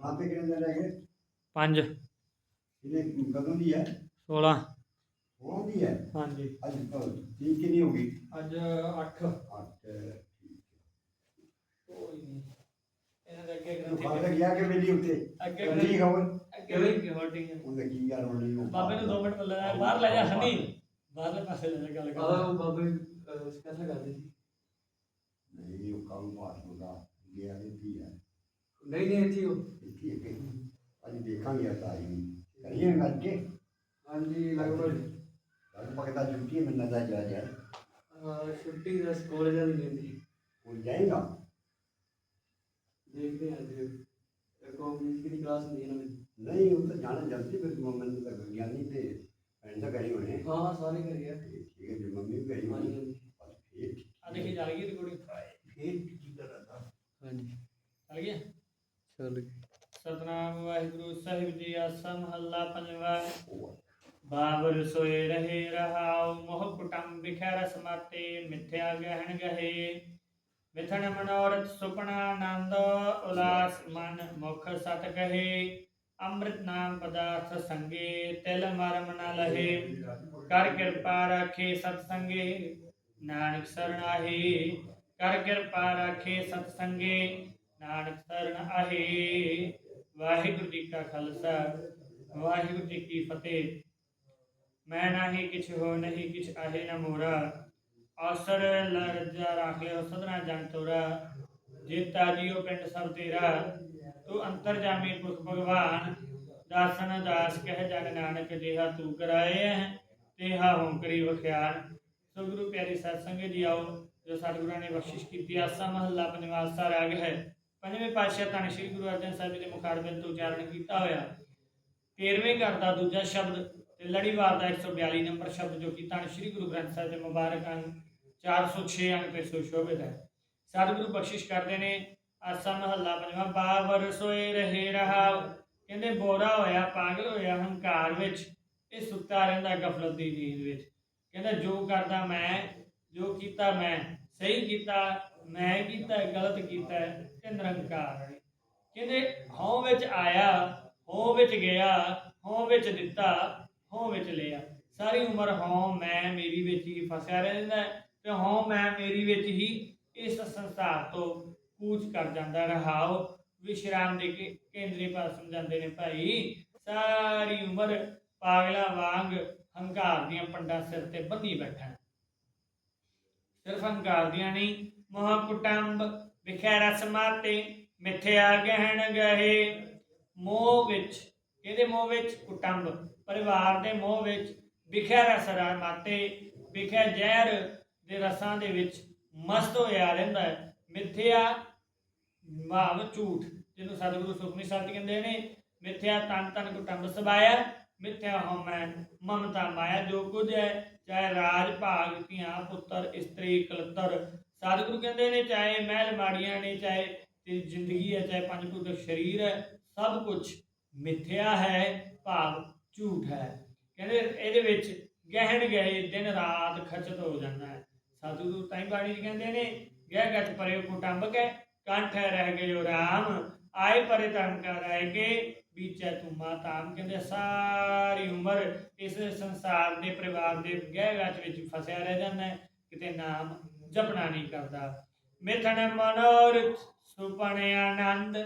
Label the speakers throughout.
Speaker 1: ਹਾਂ ਤੇ ਕਿੰਨੇ ਦਿਨ ਰਹਿ ਗਏ?
Speaker 2: 5
Speaker 1: ਇਹਨੇ ਕਦੋਂ ਦੀ ਹੈ?
Speaker 2: 16
Speaker 1: ਉਹ ਦੀ ਹੈ?
Speaker 2: ਹਾਂਜੀ।
Speaker 1: ਅੱਜ ਠੀਕ ਕਿੰਨੀ ਹੋ ਗਈ?
Speaker 2: ਅੱਜ 8
Speaker 1: ਅੱਠ
Speaker 2: ਕੋਈ ਨਹੀਂ। ਇਹਨਾਂ ਦੇ ਅੱਗੇ ਗ੍ਰੰਥੀ
Speaker 1: ਫੜ ਗਿਆ ਕਿ ਮੇਰੀ ਉੱਤੇ?
Speaker 2: ਅੱਗੇ
Speaker 1: ਠੀਕ ਖਬਰ?
Speaker 2: ਅੱਗੇ ਵੀ ਹੋਟਿੰਗ
Speaker 1: ਉਹਨੇ ਕੀ ਗੱਲ ਹੋਣੀ ਉਹ
Speaker 2: ਬਾਬੇ ਨੂੰ 2 ਮਿੰਟ ਮਿਲਣਾ ਬਾਹਰ ਲੈ ਜਾ ਹਨੀ। ਬਾਹਰਲੇ ਪਾਸੇ ਲੈ ਜਾ ਗੱਲ
Speaker 3: ਆਹ
Speaker 2: ਕਰ
Speaker 3: ਉਹ ਬਾਬੇ ਕਥਾ ਕਰਦੇ ਸੀ।
Speaker 1: ਨਹੀਂ ਉਹ ਕੰਮ ਬਾਤ ਹੁੰਦਾ ਗਿਆ ਇਹ ਕੀ ਹੈ।
Speaker 3: ਨਹੀਂ ਨਹੀਂ ਇੱਥੇ ਉਹ।
Speaker 1: ਇੱਥੇ ਕਿ ਅੱਜ ਦੇਖਾਂਗੇ ਆ ਤਾਈ ਨੂੰ। ਕਰੀਏ ਗੱਲ ਕੇ?
Speaker 3: ਹਾਂਜੀ ਲਗਭਗ।
Speaker 1: ਲਗਭਗ ਤਾਂ ਛੁੱਟੀ ਮਿਲਣਾ ਦਾ ਜਾ ਜਾ
Speaker 3: ਛੁੱਟੀ ਦਾ ਕਾਲਜਾਂ ਦੀ ਲੈਂਦੀ
Speaker 1: ਉਹ ਜਾਏਗਾ?
Speaker 3: ਦੇਖਦੇ ਹਾਂ ਅੱਜ। ਕੌਮਿਊਨਿਟੀ ਦੀ ਕਲਾਸ ਹੁੰਦੀ ਹੈ ਦੀ।
Speaker 1: ਨਹੀਂ ਉਹ ਤਾਂ ਜਾਣਾ ਜਲਦੀ ਫਿਰ ਮੰਮੀ ਤਾਂ ਗਿਆਨੀ ਤੇ ਭੈਣ ਤਾਂ ਕਰੀ ਹੋਣੇ।
Speaker 3: ਹਾਂ ਹਾਂ ਸਾਰੇ ਕਰੀ ਆ।
Speaker 1: ਠੀਕ ਹੈ ਜੀ ਮੰਮੀ ਵੀ ਕਰੀ ਹੋਣੀ ਬਸ ਫੇਰ ਠੀਕ
Speaker 2: ਆ ਦੇਖੀ ਚੱਲ ਗਈ ਰਿਕਾਰਡਿੰਗ
Speaker 1: ਫੇਰ ਕੀ ਕਰਦਾ
Speaker 3: ਹਾਂਜੀ।
Speaker 2: ਚੱਲ ਗਈ
Speaker 3: ਚੱਲ
Speaker 2: ਸਤਨਾਮ ਵਾਹਿਗੁਰੂ ਸਾਹਿਬ ਜੀ ਆਸਾ ਮਹੱਲਾ ਪੰਜਵਾ
Speaker 1: ਉਹ
Speaker 2: ਬਾਬਰ ਸੋਏ ਰਹੇ ਰਹਾਉ ਮੋਹ ਕੁਟੰਬ ਬਿਖੈ ਰਸ ਮਾਤੇ ਮਿਥਿਆ ਗਹਿਣ ਗਹੇ ਮਿਥਨ ਮਨੋਰਥ ਸੁਪਨਾ ਆਨੰਦ ਉਲਾਸ ਮਨ ਮੁਖ ਸਤ ਕਹੇ ਅੰਮ੍ਰਿਤ ਨਾਮ ਪਦਾਰਥ ਸੰਗੇ ਤਿਲ ਮਰਮ ਨ ਲਹੇ ਕਰ ਕਿਰਪਾ ਰਾਖੇ ਸਤ ਸੰਗੇ ਨਾਨਕ ਸਰਣ ਆਹੇ ਕਰ ਕਿਰਪਾ ਰਾਖੇ ਸਤ ਸੰਗੇ ਨਾਨਕ ਸਰਣ ਆਹੇ ਵਾਹਿਗੁਰੂ ਜੀ ਕਾ ਖਾਲਸਾ, ਵਾਹਿਗੁਰੂ ਜੀ ਕੀ ਫਤਿਹ। ਮੈਂ ਨਾਹੀ ਕਿਛ ਹੋ ਨਹੀਂ ਕਿਛ ਆਹੇ ਨ ਮੋਰਾ। ਆਸਰ ਲਰਜਾ ਰਾਖ ਲਿਓ ਸਦਨਾ ਜਨ ਤੋਰਾ। ਜੇਤਾ ਜੀਓ ਪਿੰਡ ਸਭ ਤੇਰਾ। ਤੂੰ ਅੰਤਰ ਜਾਮੀ ਪੁਰਖ ਭਗਵਾਨ। ਦਾਸਨ ਦਾਸ ਕਹਿ ਜਨ ਨਾਨਕ ਜਿਹਾ ਤੂੰ ਕਰਾਏ ਹੈ ਤੇਹਾ ਹੋਂ ਵਖਿਆਨ ਸੋ ਗੁਰੂ ਪਿਆਰੀ ਸਾਧ ਸੰਗਤ ਜੀ ਆਓ, ਜੋ ਸਤਿਗੁਰਾਂ ਨੇ ਬਖਸ਼ਿਸ਼ ਕੀਤੀ, ਆਸਾ ਮਹੱਲਾ ਪੰਜਵਾਂ ਆਸਾ ਰਾਗ ਹੈ। ਪੰਜਵੇਂ ਪਾਤਸ਼ਾਹ ਧੰਨ ਸ਼੍ਰੀ ਗੁਰੂ ਅਰਜਨ ਸਾਹਿਬ ਜੀ ਦੇ ਮੁਖਾਰਬਿੰਦ ਤੋਂ ਉਚਾਰਨ ਕੀਤਾ ਹੋਇਆ। 13ਵੇਂ ਘਰ ਦਾ ਦੂਜਾ ਸ਼ਬਦ ਤੇ ਲੜੀਵਾਰ ਦਾ 142 ਨੰਬਰ ਸ਼ਬਦ ਜੋ ਕਿ ਧੰਨ ਸ਼੍ਰੀ ਗੁਰੂ ਗ੍ਰੰਥ ਸਾਹਿਬ ਦੇ ਮੁਬਾਰਕ ਅੰਗ 406 ਅੰਗ ਤੇ ਸੁਸ਼ੋਭਿਤ ਹੈ। ਸਤਿਗੁਰੂ ਬਖਸ਼ਿਸ਼ ਕਰਦੇ ਨੇ, ਆਸਾ ਮਹੱਲਾ ਪੰਜਵਾਂ ਬਾਵਰ ਸੋਏ ਰਹੇ ਰਹਾ ਕਹਿੰਦੇ, ਬੋਰਾ ਹੋਇਆ, ਪਾਗਲ ਹੋਇਆ ਹੰਕਾਰ ਵਿੱਚ, ਇਹ ਸੁੱਤਾ ਰਹਿੰਦਾ ਗਫਲਤ ਦੀ ਨੀਂਦ ਵਿੱਚ। ਕਹਿੰਦਾ, ਜੋ ਕਰਦਾ ਮੈਂ, ਜੋ ਕੀਤਾ ਮੈਂ, ਸਹੀ ਕੀਤਾ ਮੈਂ ਕੀਤਾ, ਗਲਤ ਕੀਤਾ ਤੇ ਨਿਰੰਕਾਰ ਕਹਿੰਦੇ ਹਉ ਵਿੱਚ ਆਇਆ, ਹਉ ਵਿੱਚ ਗਿਆ, ਹਉ ਵਿੱਚ ਦਿੱਤਾ, ਹਉ ਵਿੱਚ ਲਿਆ। ਸਾਰੀ ਉਮਰ ਹਉ ਮੈਂ ਮੇਰੀ ਵਿੱਚ ਹੀ ਫਸਿਆ ਰਹਿੰਦਾ ਤੇ ਹਉ ਮੈਂ ਮੇਰੀ ਵਿੱਚ ਹੀ ਇਸ ਸੰਸਾਰ ਤੋਂ ਕੂਚ ਕਰ ਜਾਂਦਾ ਰਹਾਓ ਵਿਸ਼ਰਾਮ ਦੇ ਕੇ ਕੇਂਦਰੀ ਭਾਸ਼ਾ ਸਮਝਾਉਂਦੇ ਨੇ ਭਾਈ। ਸਾਰੀ ਉਮਰ ਪਾਗਲਾ ਵਾਂਗ ਹੰਕਾਰ ਦੀਆਂ ਪੰਡਾਂ ਸਿਰ ਤੇ ਬੰਨੀ ਬੈਠਾ ਸਿਰਫ ਹੰਕਾਰ ਦੀਆਂ ਨਹੀਂ ਮੋਹ ਕੁਟੰਬ ਵਿਖੇ ਰਸ ਮਾਤੇ ਮਿੱਥਿਆ ਗਹਿਣ ਗਏ ਮੋਹ ਵਿੱਚ ਇਹਦੇ ਮੋਹ ਵਿੱਚ? ਕੁਟੰਬ। ਪਰਿਵਾਰ ਦੇ ਮੋਹ ਵਿੱਚ ਵਿਖੇ ਰਸ ਮਾਤੇ, ਵਿਖੇ ਜ਼ਹਿਰ ਦੇ ਰਸਾਂ ਦੇ ਵਿੱਚ ਮਸਤ ਹੋਇਆ ਰਹਿੰਦਾ ਹੈ। ਮਿੱਥਿਆ ਭਾਵ ਝੂਠ, ਜਿਹਨੂੰ ਸਤਿਗੁਰੂ ਸੁਖਮਨੀ ਸਾਹਿਬ ਕਹਿੰਦੇ ਨੇ। ਮਿੱਥਿਆ ਤਨ ਤਨ ਕੁਟੰਬ ਸਬਾਇਆ ਮਿੱਥਿਆ ਹਉਮੈ ਮਮਤਾ ਮਾਇਆ ਜੋ ਕੁਝ ਹੈ, ਚਾਹੇ ਰਾਜ ਭਾਗ ਧੀਆਂ ਪੁੱਤਰ, ਇਸਤਰੀ, ਕਲਤਰ ਸਤਿਗੁਰੂ ਕਹਿੰਦੇ ਨੇ, ਚਾਹੇ ਮਹਿਲ ਮਾੜੀਆਂ ਨੇ, ਚਾਹੇ ਤੇਰੀ ਜ਼ਿੰਦਗੀ ਹੈ, ਚਾਹੇ ਪੰਜ ਭੂਤ ਸਰੀਰ ਹੈ, ਸਭ ਕੁਝ ਮਿੱਥਿਆ ਹੈ, ਭਾਵ ਝੂਠ ਹੈ। ਕਹਿੰਦੇ ਇਹਦੇ ਵਿੱਚ ਗਹਿਣ ਗਏ, ਦਿਨ ਰਾਤ ਖਚਤ ਹੋ ਜਾਂਦਾ ਹੈ। ਸਤਿਗੁਰੂ ਤਾਂ ਬਾਣੀ ਕਹਿੰਦੇ ਨੇ, ਗਹਿ ਗਚ ਪਰਿਓ ਕੁਟੰਬ ਕੇ, ਕੰਠ ਰਹਿ ਗਏ ਰਾਮ, ਆਏ ਪਰੇ ਧਰਮ ਕਾ ਰਹਿ ਕੇ, ਬੀਚੈ ਤੂੰ ਮਾਤਾਮ ਕਹਿੰਦੇ ਸਾਰੀ ਉਮਰ ਇਸ ਸੰਸਾਰ ਦੇ ਪਰਿਵਾਰ ਦੇ ਗਹਿ ਗਚ ਵਿੱਚ ਫਸਿਆ ਰਹਿ ਜਾਂਦਾ ਹੈ, ਕਿਤੇ ਨਾਮ ਜਪਣਾ ਨਹੀਂ ਕਰਦਾ। ਮਿਥਨ ਮਨੋਰਥ ਸੁਪਨ ਆਨੰਦ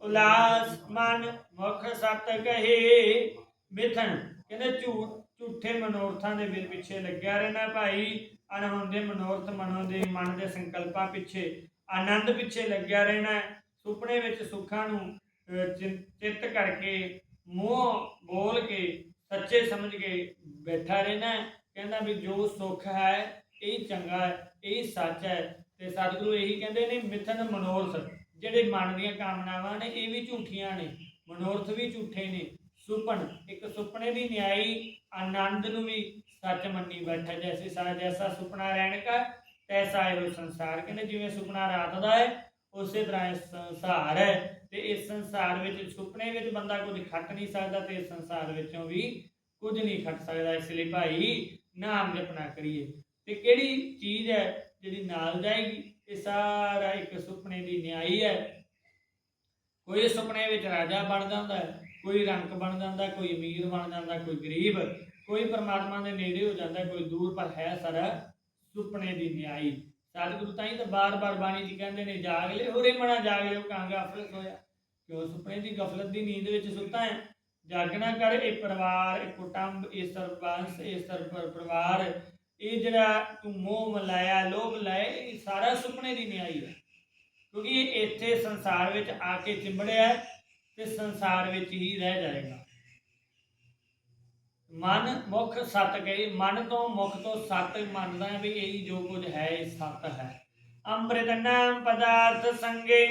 Speaker 2: ਉਲਾਸ ਮਨ ਮੁਖ ਸਤ ਕਹੇ। ਮਿਥਨ ਕਹਿੰਦੇ ਝੂਠ ਝੂਠੇ ਮਨੋਰਥਾਂ ਦੇ ਵਿੱਚ ਪਿੱਛੇ ਲੱਗਿਆ ਰਹਿਣਾ ਭਾਈ। ਅਣਹੋਂਦੇ ਮਨੋਰਥ ਮਨੋਂ ਦੇ ਮਨ ਦੇ ਸੰਕਲਪਾਂ ਪਿੱਛੇ ਆਨੰਦ ਪਿੱਛੇ ਲੱਗਿਆ ਰਹਿਣਾ। ਸੁਪਨੇ ਵਿੱਚ ਸੁੱਖਾਂ ਨੂੰ ਅਹ, ਚਿੱਤ ਕਰਕੇ ਮੂੰਹ ਬੋਲ ਕੇ ਸੱਚੇ ਸਮਝ ਕੇ ਬੈਠਾ ਰਹਿਣਾ। ਕਹਿੰਦਾ ਵੀ ਜੋ ਸੁੱਖ ਹੈ ਇਹ ਚੰਗਾ ਹੈ। ਇਹ ਸੱਚ ਹੈ ਤੇ ਸਤਿਗੁਰੂ ਇਹੀ ਕਹਿੰਦੇ ਨੇ, ਮਿਥਨ ਮਨੋਰਥ। ਜਿਹੜੇ ਮਨ ਦੀਆਂ ਕਾਮਨਾਵਾਂ ਨੇ, ਇਹ ਵੀ ਝੂਠੀਆਂ ਨੇ। ਮਨੋਰਥ ਵੀ ਝੂਠੇ ਨੇ। ਸੁਪਨ, ਇੱਕ ਸੁਪਨੇ ਦੀ ਨਿਆਈ ਆਨੰਦ ਨੂੰ ਵੀ ਸੱਚ ਮੰਨੀ ਬੈਠਾ ਜੈਸੇ ਸਾ ਜੈਸਾ ਸੁਪਨਾ ਰਹਿਣ ਕਾ, ਤੈਸਾ ਇਹੋ ਸੰਸਾਰ ਕਹਿੰਦੇ, ਜਿਵੇਂ ਸੁਪਨਾ ਰਾਤ ਦਾ ਹੈ, ਉਸੇ ਤਰ੍ਹਾਂ ਇਹ ਸੰਸਾਰ ਹੈ। ਤੇ ਇਸ ਸੰਸਾਰ ਵਿੱਚ ਸੁਪਨੇ ਵਿੱਚ ਬੰਦਾ ਕੁਝ ਖੱਟ ਨਹੀਂ ਸਕਦਾ ਤੇ ਇਸ ਸੰਸਾਰ ਵਿੱਚੋਂ ਵੀ ਕੁਝ ਨਹੀਂ ਖੱਟ ਸਕਦਾ। ਇਸ ਲਈ ਭਾਈ ਨਾਮ ਜਪਣਾ ਕਰੀਏ। ਤੇ ਕਿਹੜੀ ਚੀਜ਼ ਹੈ ਜਿਹੜੀ ਨਾਲ ਜਾਏਗੀ? ਇਹ ਸਾਰਾ ਇੱਕ ਸੁਪਨੇ ਦੀ ਨਿਆਈ ਹੈ। ਕੋਈ ਸੁਪਨੇ ਵਿੱਚ ਰਾਜਾ ਬਣ ਜਾਂਦਾ ਕੋਈ ਰੰਕ ਬਣ ਜਾਂਦਾ, ਕੋਈ ਅਮੀਰ ਬਣ ਜਾਂਦਾ, ਕੋਈ ਗਰੀਬ, ਕੋਈ ਪਰਮਾਤਮਾ ਦੇ ਨੇੜੇ ਹੋ ਜਾਂਦਾ, ਕੋਈ ਦੂਰ, ਪਰ ਹੈ ਸਾਰਾ ਸੁਪਨੇ ਦੀ ਨਿਆਈ। ਸਤਿਗੁਰੂ ਤਾਂ ਹੀ ਤਾਂ ਬਾਰ-ਬਾਰ ਬਾਣੀ ਜੀ ਕਹਿੰਦੇ ਨੇ, ਜਾਗ ਲੈ, ਹੋਰੇ ਮਣਾ ਜਾਗ ਲਿਓ, ਕਾਂ ਗਾਫਲਤ ਹੋਇਆ। ਕਿਉਂ ਸੁਪਨੇ ਦੀ ਗਫਲਤ ਦੀ ਨੀਂਦ ਵਿੱਚ ਸੁੱਤਾ ਹੈ। ਜਾਗਣਾ ਕਰ, ਇਹ ਪਰਿਵਾਰ, ਇਹ ਕੁਟੰਬ, ਇਹ ਸਰਬੰਸ ਇਹ ਸਰਪਰ ਪਰਿਵਾਰ ਇਹ ਜਿਹੜਾ ਤੂੰ ਮੋਹ ਮਲਾਇਆ, ਲੋਭ ਲਾਇਆ ਇਹ ਸਾਰਾ ਸੁਪਨੇ ਦੀ ਨਿਆਈ ਹੈ। ਕਿਉਂਕਿ ਇਹ ਇੱਥੇ ਸੰਸਾਰ ਵਿੱਚ ਆ ਕੇ ਚਿੰਬੜਿਆ ਤੇ ਸੰਸਾਰ ਵਿੱਚ ਹੀ ਰਹਿ ਜਾਏਗਾ। ਮਨ ਮੁਖ ਸਤ ਕਹੇ ਮਨ ਤੋਂ ਮੁਖ ਤੋਂ ਸਤ ਮੰਨਦਾ ਵੀ ਇਹ ਜੋ ਕੁਝ ਹੈ, ਇਹ ਸਤ ਹੈ। ਅੰਮ੍ਰਿਤ ਨਾਮ ਪਦਾਰਥ ਸੰਗੇ,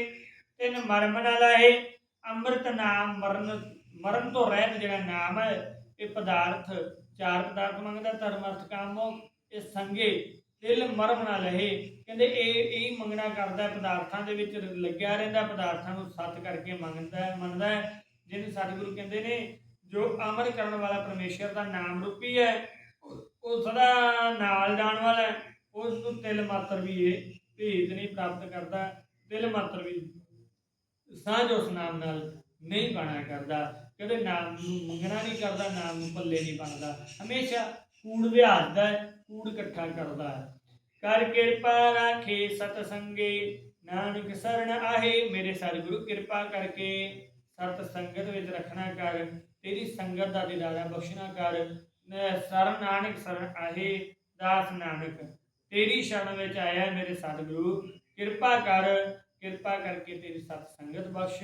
Speaker 2: ਤਿਨ ਮਰਮ ਨ ਲਾਏ। ਅੰਮ੍ਰਿਤ ਨਾਮ ਮਰਨ ਮਰਨ ਤੋਂ ਰਹਿਤ ਜਿਹੜਾ ਨਾਮ ਹੈ, ਇਹ ਪਦਾਰਥ, ਚਾਰ ਪਦਾਰਥ ਮੰਗਦਾ, ਧਰਮ, ਅਰਥ, ਕਾਮ ਮੋਖ ਇਹ ਸੰਗੇ, ਦਿਲ ਮਰਮ ਨਾ ਲਹੇ। ਕਹਿੰਦੇ ਇਹ ਇਹ ਮੰਗਣਾ ਕਰਦਾ ਪਦਾਰਥਾਂ ਦੇ ਵਿੱਚ ਲੱਗਿਆ ਰਹਿੰਦਾ, ਪਦਾਰਥਾਂ ਨੂੰ ਸਤ ਕਰਕੇ ਮੰਗਦਾ ਮੰਨਦਾ ਹੈ। ਜਿਹਨੂੰ ਸਤਿਗੁਰੂ ਕਹਿੰਦੇ ਨੇ, ਜੋ ਅਮਰ ਕਰਨ ਵਾਲਾ ਪਰਮੇਸ਼ਰ ਦਾ ਨਾਮ ਰੂਪੀ ਹੈ, ਉਹ- ਸਦਾ ਨਾਲ ਜਾਣ ਵਾਲਾ ਹੈ। ਉਸ ਨੂੰ ਤਿਲ ਮਾਤਰ ਵੀ ਇਹ ਭੇਦ ਨਹੀਂ ਪ੍ਰਾਪਤ ਕਰਦਾ। ਤਿਲ ਮਾਤਰ ਵੀ ਸਾਂਝ ਉਸ ਨਾਮ ਨਾਲ ਨਹੀਂ ਬਣਾ ਕਰਦਾ। ਕਦੇ ਨਾਮ ਨੂੰ ਮੰਗਣਾ ਨਹੀਂ ਕਰਦਾ, ਨਾਮ ਨੂੰ ਪੱਲੇ ਨਹੀਂ ਬਣਦਾ। ਹਮੇਸ਼ਾ ਕੂੜ ਵਿਹਾਰਦਾ ਹੈ। ਕੂੜ ਇਕੱਠਾ ਕਰਦਾ ਹੈ। ਕਰ ਕਿਰਪਾ ਰਾਖੇ ਸਤ ਸੰਗੇ ਨਾਨਕ ਸਰਣ ਆਹੇ, ਮੇਰੇ ਸਤਿਗੁਰੂ ਕਿਰਪਾ ਕਰਕੇ ਸਤ ਸੰਗਤ ਵਿੱਚ ਰੱਖਣਾ ਕਰ, ਤੇਰੀ ਸੰਗਤ ਦਾ ਦਿਦਾਰਾ ਬਖਸ਼ਣਾ ਕਰ। ਨ- ਸਰਨ ਨਾਨਕ ਸਰਨ ਆਹੇ, ਦਾਸ ਨਾਨਕ, ਤੇਰੀ ਸ਼ਰਨ ਵਿੱਚ ਆਇਆ ਮੇਰੇ ਸਤਿਗੁਰੂ ਕਿਰਪਾ ਕਰ, ਕਿਰਪਾ ਕਰਕੇ ਤੇਰੀ ਸਤ ਸੰਗਤ ਬਖਸ਼,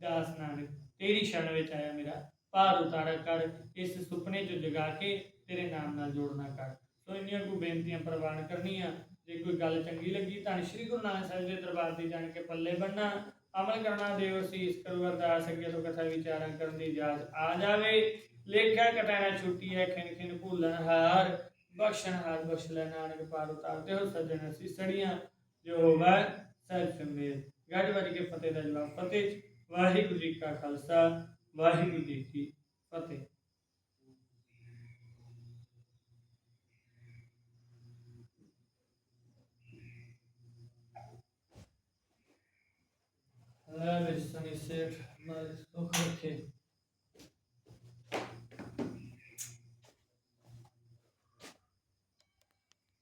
Speaker 2: ਦਾਸ ਨਾਨਕ, ਤੇਰੀ ਸ਼ਰਨ ਵਿੱਚ ਆਇਆ ਮੇਰਾ ਭਾਰ ਉਤਾਰਾ ਕਰ, ਇਸ ਸੁਪਨੇ ਚ ਜਗਾ ਕੇ ਤੇਰੇ ਨਾਮ ਨਾਲ ਜੋੜਨਾ ਕਰ। ਸੋ ਇੰਨੀਆਂ ਕੋ ਬੇਨਤੀਆਂ ਪ੍ਰਵਾਨ ਕਰਨੀਆਂ। ਜੇ ਕੋਈ ਗੱਲ ਚੰਗੀ ਲੱਗੀ ਤਾਂ ਸ੍ਰੀ ਗੁਰੂ ਨਾਨਕ ਸਾਹਿਬ ਦੇ ਦਰਬਾਰ ਦੀ ਜਾਣ ਕੇ ਪੱਲੇ ਬੰਨਾ ਅਮਲ ਕਰਨਾ ਦੇਵ ਸੀਸ ਕਰੂ ਅਰਦਾਸ ਅੱਗੇ ਤੋਂ ਕਥਾ ਵਿਚਾਰਾਂ ਕਰਨ ਦੀ ਇਜਾਜ਼ਤ ਆ ਜਾਵੇ। ਲੇਖਾ ਕਟਾਣਾ ਛੁੱਟੀ ਹੈ, ਖਿਨ ਖਿਨ ਭੁੱਲਣ ਹਾਰ। ਬਖਸ਼ਣ ਹਾਰ, ਬਖਸ਼ ਲੈ ਨਾਨਕ ਪਾਰ ਉਤਾਰਦੇ ਹੋ ਸੱਜਣ ਅਸੀਂ ਸੜੀਆਂ। ਜੋ ਹੋਵੇ, ਸਹਿਜ ਸੰਮੇਲ। ਗੱਜ ਵੱਜ ਕੇ ਫਤਿਹ ਦਾ ਜਵਾਬ, ਫਤਿਹ ਵਾਹਿਗੁਰੂ ਜੀ ਕਾ ਖਾਲਸਾ, ਵਾਹਿਗੁਰੂ ਜੀ ਕੀ ਫਤਿਹ। ਲੈ ਵਿਸਨੀ ਸੇਠ ਮਾਰੇ ਸੁਖ ਰੱਖੇ